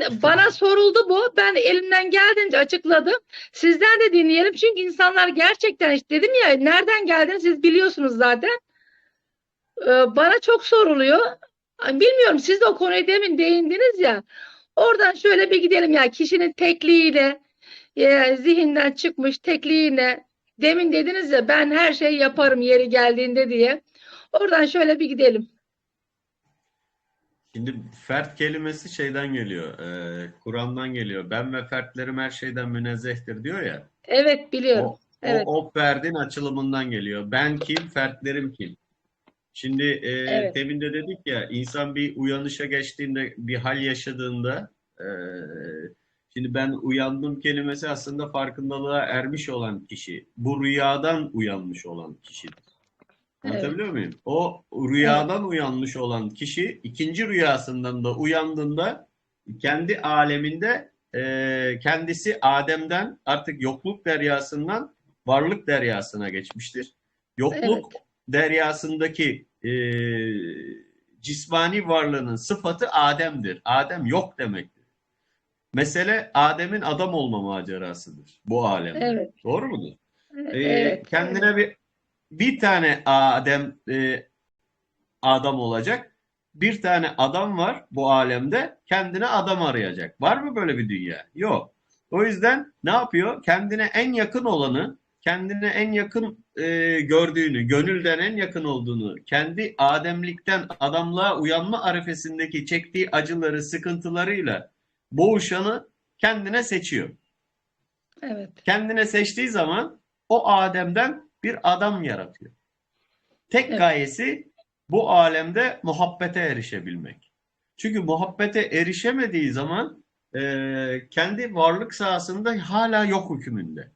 Ben bana soruldu bu. Ben elimden geldiğince açıkladım. Sizden de dinleyelim. Çünkü insanlar gerçekten işte dedim ya nereden geldiğini siz biliyorsunuz zaten. Ee, bana çok soruluyor. Bilmiyorum siz de o konuya demin değindiniz ya. Oradan şöyle bir gidelim ya kişinin tekliğiyle e, zihinden çıkmış tekliğine demin dediniz ya ben her şeyi yaparım yeri geldiğinde diye. Oradan şöyle bir gidelim. Şimdi fert kelimesi şeyden geliyor. e, Kur'an'dan geliyor. Ben ve fertlerim her şeyden münezzehtir diyor ya. Evet biliyorum. O, Evet. o, o ferdin açılımından geliyor. Ben kim, fertlerim kim? Şimdi e, Evet. demin de dedik ya insan bir uyanışa geçtiğinde, bir hal yaşadığında e, şimdi ben uyandım kelimesi aslında farkındalığa ermiş olan kişi. Bu rüyadan uyanmış olan kişidir. Anlatabiliyor muyum? O rüyadan uyanmış olan kişi ikinci rüyasından da uyandığında kendi aleminde e, kendisi Adem'den artık yokluk deryasından varlık deryasına geçmiştir. Yokluk deryasındaki e, cismani varlığının sıfatı Adem'dir. Adem yok demektir. Mesele Adem'in adam olma macerasıdır bu alemde. Evet. Doğru mudur? Ee, Evet. kendine bir bir tane Adem e, adam olacak. Bir tane adam var bu alemde. Kendine adam arayacak. Var mı böyle bir dünya? Yok. O yüzden ne yapıyor? Kendine en yakın olanı, kendine en yakın e, gördüğünü, gönülden en yakın olduğunu, kendi ademlikten adamlığa uyanma arifesindeki çektiği acıları, sıkıntılarıyla boğuşanı kendine seçiyor Evet. kendine seçtiği zaman o Adem'den bir adam yaratıyor. Tek Evet. gayesi bu alemde muhabbete erişebilmek. Çünkü muhabbete erişemediği zaman e, kendi varlık sahasında hala yok hükmünde.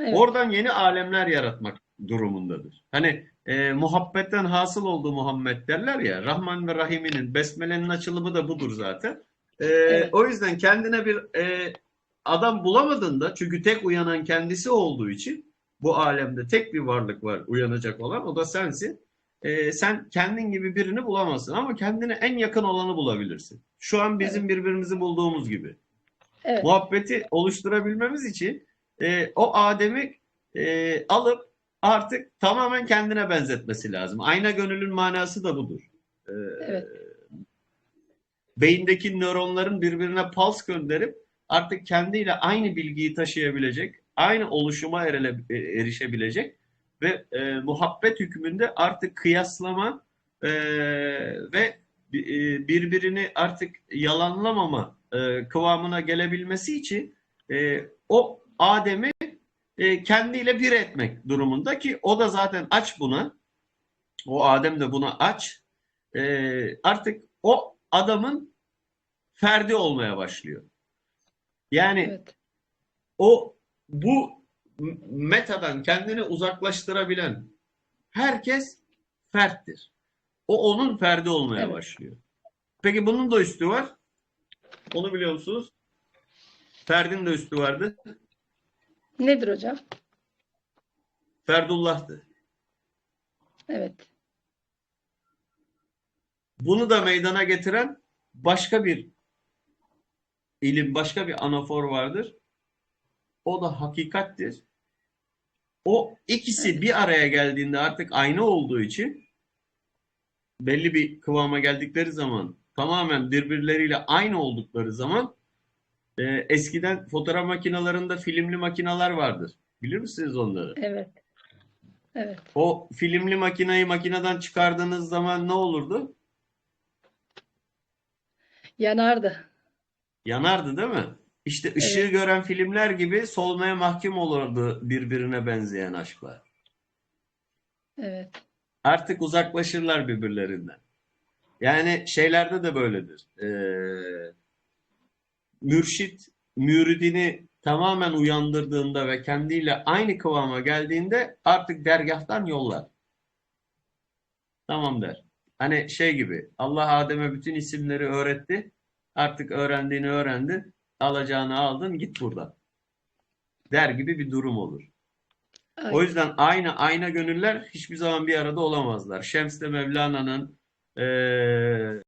Evet. Oradan yeni alemler yaratmak durumundadır. Hani e, muhabbetten hasıl olduğu Muhammed derler ya, Rahman ve Rahim'inin Besmele'nin açılımı da budur zaten. E, Evet. O yüzden kendine bir e, adam bulamadığında, çünkü tek uyanan kendisi olduğu için bu alemde tek bir varlık var uyanacak olan, o da sensin. E, sen kendin gibi birini bulamazsın ama kendine en yakın olanı bulabilirsin. Şu an bizim birbirimizi bulduğumuz gibi Evet. muhabbeti oluşturabilmemiz için e, o Adem'i e, alıp artık tamamen kendine benzetmesi lazım. Ayna gönülün manası da budur. E, Evet. Beyindeki nöronların birbirine pals gönderip artık kendiyle aynı bilgiyi taşıyabilecek, aynı oluşuma erele, e, erişebilecek ve e, muhabbet hükmünde artık kıyaslama e, ve e, birbirini artık yalanlamama e, kıvamına gelebilmesi için e, o Adem'i e, kendiyle bir etmek durumunda ki o da zaten aç buna. O Adem de buna aç. E, artık o adamın ferdi olmaya başlıyor. Yani Evet. o bu metadan kendini uzaklaştırabilen herkes ferttir. O onun ferdi olmaya Evet. başlıyor. Peki bunun da üstü var. Onu biliyor musunuz? Ferdin de üstü vardı. Nedir hocam? Ferdullah'tı. Evet. Bunu da meydana getiren başka bir ilim, başka bir anafor vardır. O da hakikattir. O ikisi bir araya geldiğinde artık aynı olduğu için belli bir kıvama geldikleri zaman tamamen birbirleriyle aynı oldukları zaman e, eskiden fotoğraf makinelerinde filmli makineler vardır. Bilir misiniz onları? Evet. Evet. O filmli makineyi makineden çıkardığınız zaman ne olurdu? Yanardı. Yanardı değil mi? İşte ışığı gören filmler gibi solmaya mahkum olurdu birbirine benzeyen aşklar. Evet. Artık uzaklaşırlar birbirlerinden. Yani şeylerde de böyledir. Ee, mürşit müridini tamamen uyandırdığında ve kendiyle aynı kıvama geldiğinde artık dergahtan yollar. Tamam der. Hani şey gibi Allah Adem'e bütün isimleri öğretti. Artık öğrendiğini öğrendin. Alacağını aldın git buradan. Der gibi bir durum olur. O Aynen. yüzden aynı ayna gönüller hiçbir zaman bir arada olamazlar. Şems de Mevlana'nın eee,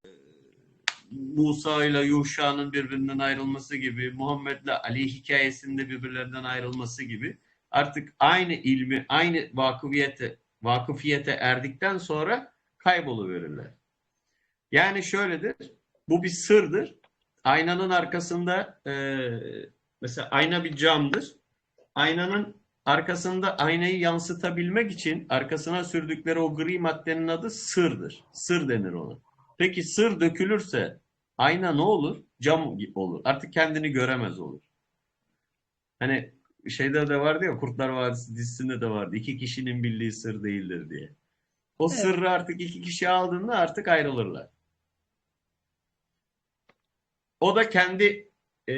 Musa ile Yuşa'nın birbirinden ayrılması gibi, Muhammed ile Ali hikayesinde birbirlerinden ayrılması gibi artık aynı ilmi, aynı vakıfiyete, vakıfiyete erdikten sonra kayboluverirler. Yani şöyledir, bu bir sırdır. Aynanın arkasında e, mesela ayna bir camdır. Aynanın arkasında aynayı yansıtabilmek için arkasına sürdükleri o gri maddenin adı sırdır. Sır denir ona. Peki sır dökülürse ayna ne olur? Cam olur. Artık kendini göremez olur. Hani şeyde de vardı ya Kurtlar Vadisi dizisinde de vardı. İki kişinin bildiği sır değildir diye. O Evet. sırrı artık iki kişi aldığında artık ayrılırlar. O da kendi e,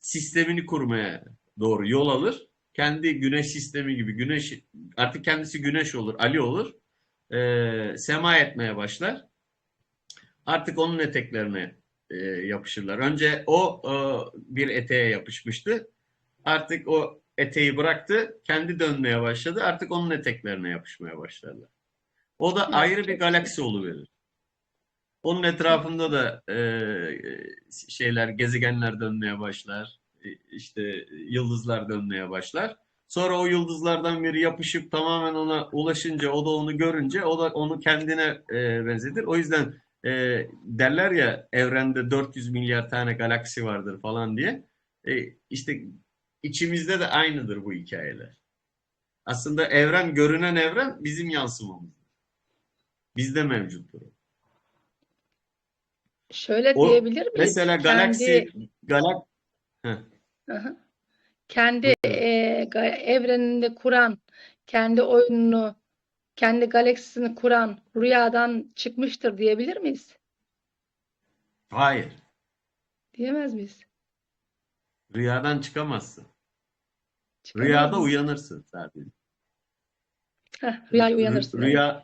sistemini kurmaya doğru yol alır. Kendi güneş sistemi gibi güneş artık kendisi güneş olur, Ali olur. E, sema etmeye başlar. Artık onun eteklerine e, yapışırlar. Önce o e, bir eteğe yapışmıştı. Artık o eteği bıraktı, kendi dönmeye başladı. Artık onun eteklerine yapışmaya başlarlar. O da ayrı bir galaksi oluverir. Onun etrafında da e, şeyler, gezegenler dönmeye başlar. E, işte yıldızlar dönmeye başlar. Sonra o yıldızlardan biri yapışıp tamamen ona ulaşınca, o da onu görünce, o da onu kendine e, benzetir. O yüzden e, derler ya evrende 400 milyar tane galaksi vardır falan diye. E, işte içimizde de aynıdır bu hikayeler. Aslında evren, görünen evren bizim yansımamız. Bizde mevcuttur. o. Şöyle O diyebilir miyiz? Mesela galaksi Kendi, galak Aha. kendi e, ga- evreninde kuran, kendi oyununu, kendi galaksisini kuran rüyadan çıkmıştır diyebilir miyiz? hayır. Diyemez miyiz? Rüyadan çıkamazsın. Çıkamaz Rüyada mıyız? uyanırsın sadece. Heh, rüyaya Rü- uyanırsın. evet. Rüya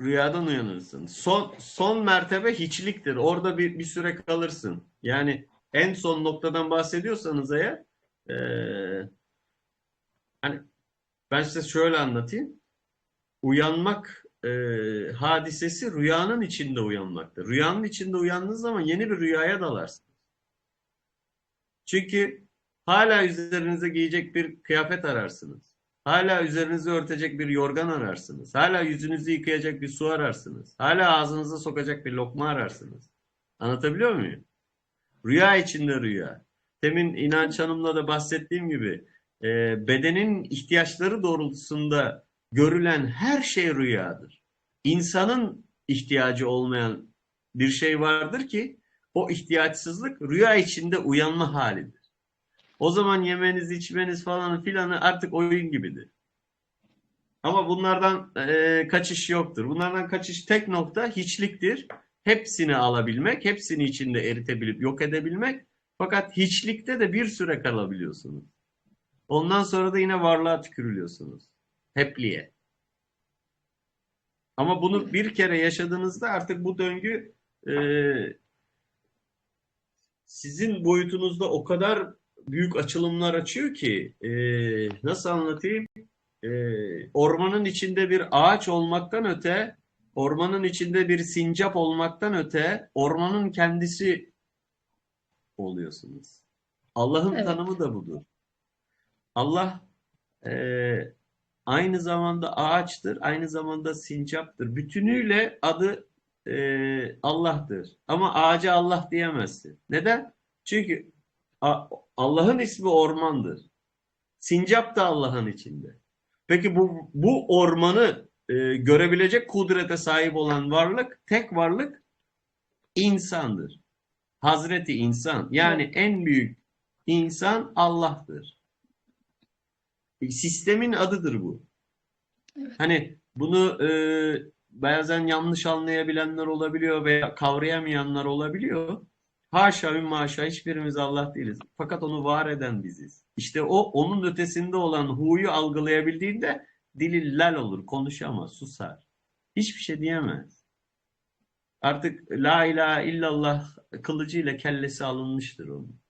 rüyadan uyanırsın. Son son mertebe hiçliktir. Orada bir bir süre kalırsın. Yani en son noktadan bahsediyorsanız eğer eee, hani ben size şöyle anlatayım. Uyanmak eee, hadisesi rüyanın içinde uyanmaktır. Rüyanın içinde uyandığınız zaman yeni bir rüyaya dalarsınız. Çünkü hala üzerinize giyecek bir kıyafet ararsınız. Hala üzerinizi örtecek bir yorgan ararsınız. Hala yüzünüzü yıkayacak bir su ararsınız. Hala ağzınıza sokacak bir lokma ararsınız. Anlatabiliyor muyum? Rüya içinde rüya. Demin İnanç Hanım'la da bahsettiğim gibi e, bedenin ihtiyaçları doğrultusunda görülen her şey rüyadır. İnsanın ihtiyacı olmayan bir şey vardır ki o ihtiyaçsızlık rüya içinde uyanma halidir. O zaman yemeniz, içmeniz falan filanı artık oyun gibidir. Ama bunlardan e, kaçış yoktur. Bunlardan kaçış tek nokta hiçliktir. Hepsini alabilmek, hepsini içinde eritebilip yok edebilmek. Fakat hiçlikte de bir süre kalabiliyorsunuz. Ondan sonra da yine varlığa tükürülüyorsunuz. Hepliğe. Ama bunu bir kere yaşadığınızda artık bu döngü e, sizin boyutunuzda o kadar büyük açılımlar açıyor ki e, nasıl anlatayım? E, ormanın içinde bir ağaç olmaktan öte, ormanın içinde bir sincap olmaktan öte, ormanın kendisi oluyorsunuz. Allah'ın Evet. tanımı da budur. Allah e, aynı zamanda ağaçtır, aynı zamanda sincaptır. Bütünüyle adı e, Allah'tır. Ama ağaca Allah diyemezsin. Neden? Çünkü Allah'ın ismi ormandır. Sincap da Allah'ın içinde. Peki bu bu ormanı e, görebilecek kudrete sahip olan varlık, tek varlık insandır. Hazreti insan. Yani en büyük insan Allah'tır. E, Sistemin adıdır bu. Hani bunu e, bazen yanlış anlayabilenler olabiliyor veya kavrayamayanlar olabiliyor. Haşa ve maşa hiçbirimiz Allah değiliz. Fakat onu var eden biziz. İşte o onun ötesinde olan huyu algılayabildiğinde dili lal olur, konuşamaz, susar. Hiçbir şey diyemez. Artık la ilahe illallah kılıcıyla kellesi alınmıştır onun.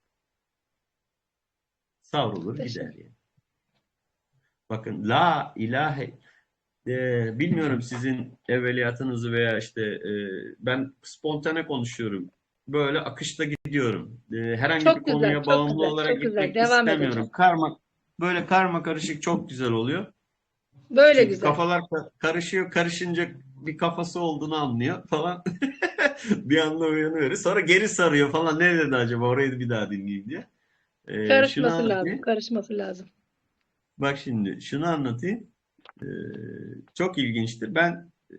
Savrulur gider yani. Bakın la ilahe e, bilmiyorum sizin evveliyatınızı veya işte e, ben spontane konuşuyorum. Böyle akışta gidiyorum. E, herhangi Çok bir güzel, konuya bağımlı güzel, olarak çok güzel. gitmek Devam edin. istemiyorum. Karma böyle karma karışık çok güzel oluyor. Böyle Çünkü güzel. kafalar ka- karışıyor. Karışınca bir kafası olduğunu anlıyor falan. Bir anda uyanıyor. Sonra geri sarıyor falan. Ne dedi acaba? Orayı bir daha dinleyeyim diye. Ee, Karışması lazım. Karışması lazım. Bak şimdi şunu anlatayım. Ee, çok ilginçtir. Ben e,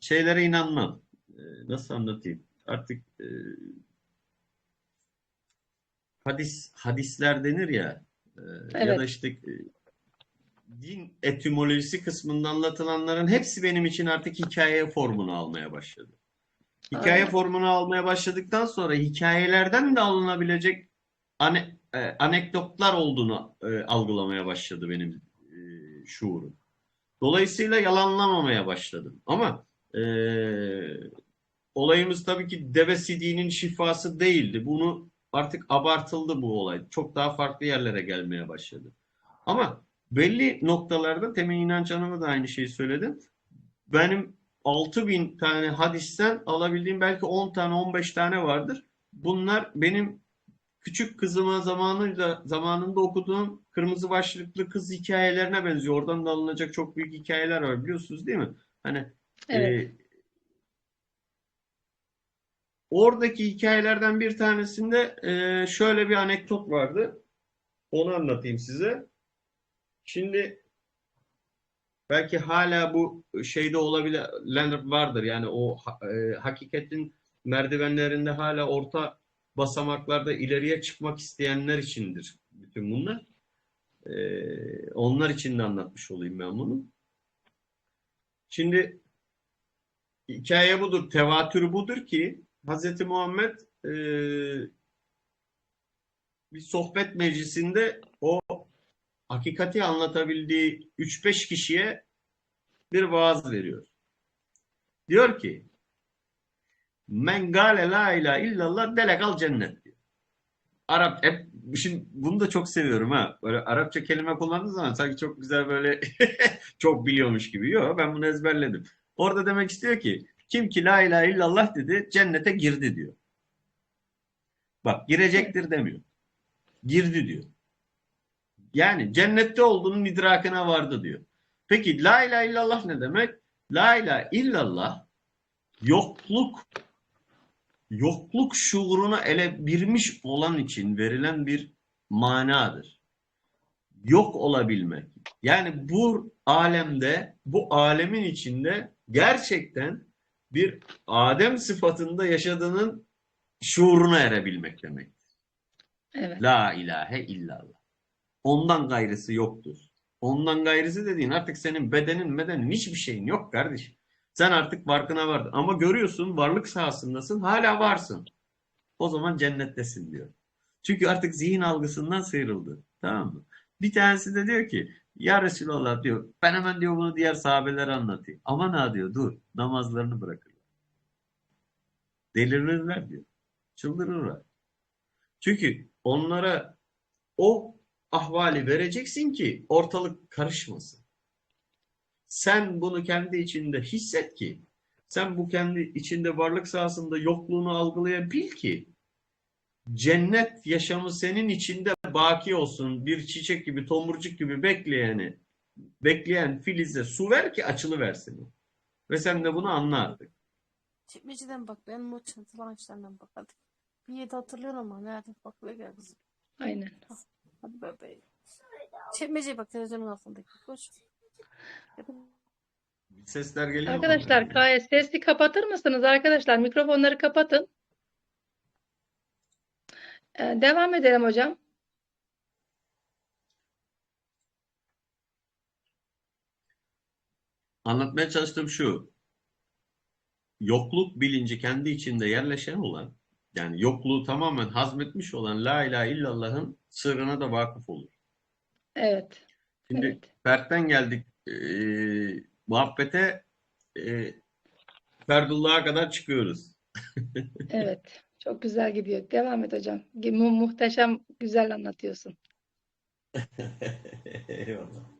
şeylere inanmam. Ee, nasıl anlatayım? Artık e, hadis hadisler denir ya e, ya Evet. da işte e, din etimolojisi kısmında anlatılanların hepsi benim için artık hikaye formunu almaya başladı. Hikaye Aynen. formunu almaya başladıktan sonra hikayelerden de alınabilecek ane- e, anekdotlar olduğunu e, algılamaya başladı benim e, şuurum. Dolayısıyla yalanlamamaya başladım. Ama e, olayımız tabii ki deve sidiğinin şifası değildi. Bunu artık abartıldı bu olay. Çok daha farklı yerlere gelmeye başladı. Ama belli noktalarda Temin İnanç Hanım'a da aynı şeyi söyledim. Benim 6000 tane hadisten alabildiğim belki 10 tane 15 tane vardır. Bunlar benim küçük kızıma zamanında zamanında okuduğum kırmızı başlıklı kız hikayelerine benziyor. Oradan da alınacak çok büyük hikayeler var biliyorsunuz değil mi? Hani Evet. e, oradaki hikayelerden bir tanesinde e, şöyle bir anekdot vardı. Onu anlatayım size. Şimdi belki hala bu şeyde olabilenler vardır. Yani o e, hakikatin merdivenlerinde hala orta basamaklarda ileriye çıkmak isteyenler içindir bütün bunlar. E, onlar için de anlatmış olayım ben bunu. Şimdi hikaye budur, tevatür budur ki Hz. Muhammed e, bir sohbet meclisinde o hakikati anlatabildiği 3-5 kişiye bir vaaz veriyor. Diyor ki Men gale la ilahe illallah delekal cennet diyor. Arap hep şimdi bunu da çok seviyorum ha. Böyle Arapça kelime kullandığı zaman sanki çok güzel böyle çok biliyormuş gibi. Yok ben bunu ezberledim. Orada demek istiyor ki kim ki la ilahe illallah dedi cennete girdi diyor. Bak girecektir demiyor. Girdi diyor. Yani cennette olduğunun idrakına vardı diyor. Peki la ilahe illallah ne demek? La ilahe illallah yokluk yokluk şuuruna ele birmiş olan için verilen bir manadır. Yok olabilmek. Yani bu alemde, bu alemin içinde gerçekten bir Adem sıfatında yaşadığının şuuruna erebilmek demek. Evet. La ilahe illallah. Ondan gayrısı yoktur. Ondan gayrısı dediğin artık senin bedenin bedenin hiçbir şeyin yok kardeşim. Sen artık farkına vardın. Ama görüyorsun varlık sahasındasın hala varsın. O zaman cennettesin diyor. Çünkü artık zihin algısından sıyrıldı. Tamam mı? Bir tanesi de diyor ki ya Resulallah diyor ben hemen diyor bunu diğer sahabelere anlatayım. Aman ha diyor dur namazlarını bırakırlar. Delirirler diyor. Çıldırırlar. Çünkü onlara o ahvali vereceksin ki ortalık karışmasın. Sen bunu kendi içinde hisset ki sen bu kendi içinde varlık sahasında yokluğunu algılayabil ki cennet yaşamı senin içinde baki olsun. Bir çiçek gibi, tomurcuk gibi bekleyeni, bekleyen filize su ver ki açılıversin. o. Ve sen de bunu anla artık. Çekmeceden bak benim o çantalan işlerden bak hadi. Bir yedi hatırlıyorum ama nerede bak gel kızım. Aynen. Hadi bebeğim. Çekmeceye bak televizyonun altındaki. Koş. Sesler geliyor mu? Arkadaşlar kay- sesli kapatır mısınız arkadaşlar? Mikrofonları kapatın. Ee, devam edelim hocam. Anlatmaya çalıştığım şu. Yokluk bilinci kendi içinde yerleşen olan, yani yokluğu tamamen hazmetmiş olan La ilahe illallah'ın sırrına da vakıf olur. Evet. Şimdi Evet. Fert'ten geldik eee, muhabbete eee Ferdullah'a kadar çıkıyoruz. Evet. Çok güzel gidiyor. Devam et hocam. Mu- Muhteşem, güzel anlatıyorsun. Eyvallah.